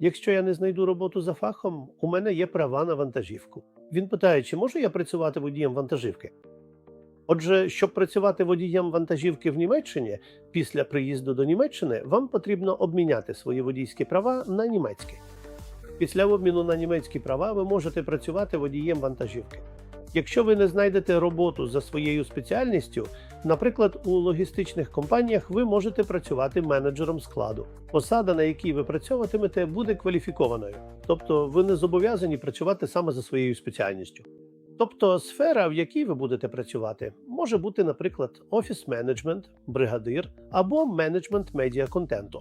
Якщо я не знайду роботу за фахом, у мене є права на вантажівку. Він питає, чи можу я працювати водієм вантажівки? Отже, щоб працювати водієм вантажівки в Німеччині, після приїзду до Німеччини вам потрібно обміняти свої водійські права на німецькі. Після обміну на німецькі права ви можете працювати водієм вантажівки. Якщо ви не знайдете роботу за своєю спеціальністю, наприклад, у логістичних компаніях ви можете працювати менеджером складу. Посада, на якій ви працьовуватимете, буде кваліфікованою, тобто ви не зобов'язані працювати саме за своєю спеціальністю. Тобто сфера, в якій ви будете працювати, може бути, наприклад, офіс-менеджмент, бригадир або менеджмент медіа-контенту.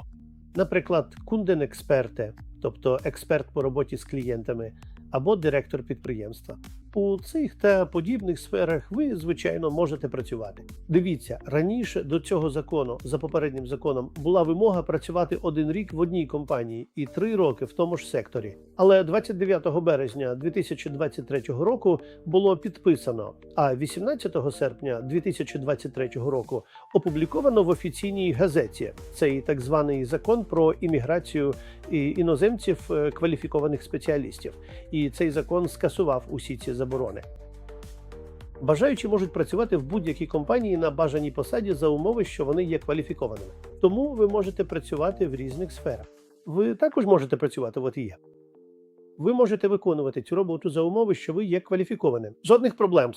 Наприклад, кунден-експерте, тобто експерт по роботі з клієнтами, або директор підприємства. У цих та подібних сферах ви, звичайно, можете працювати. Дивіться, раніше до цього закону, за попереднім законом, була вимога працювати один рік в одній компанії і три роки в тому ж секторі. Але 29 березня 2023 року було підписано, а 18 серпня 2023 року опубліковано в офіційній газеті цей так званий закон про імміграцію іноземців е, кваліфікованих спеціалістів. І цей закон скасував усі ці заборони. Бажаючі можуть працювати в будь-якій компанії на бажаній посаді за умови, що вони є кваліфікованими. Тому ви можете працювати в різних сферах. Ви також можете працювати в ОТЄ. Ви можете виконувати цю роботу за умови, що ви є кваліфікованим. Жодних проблем.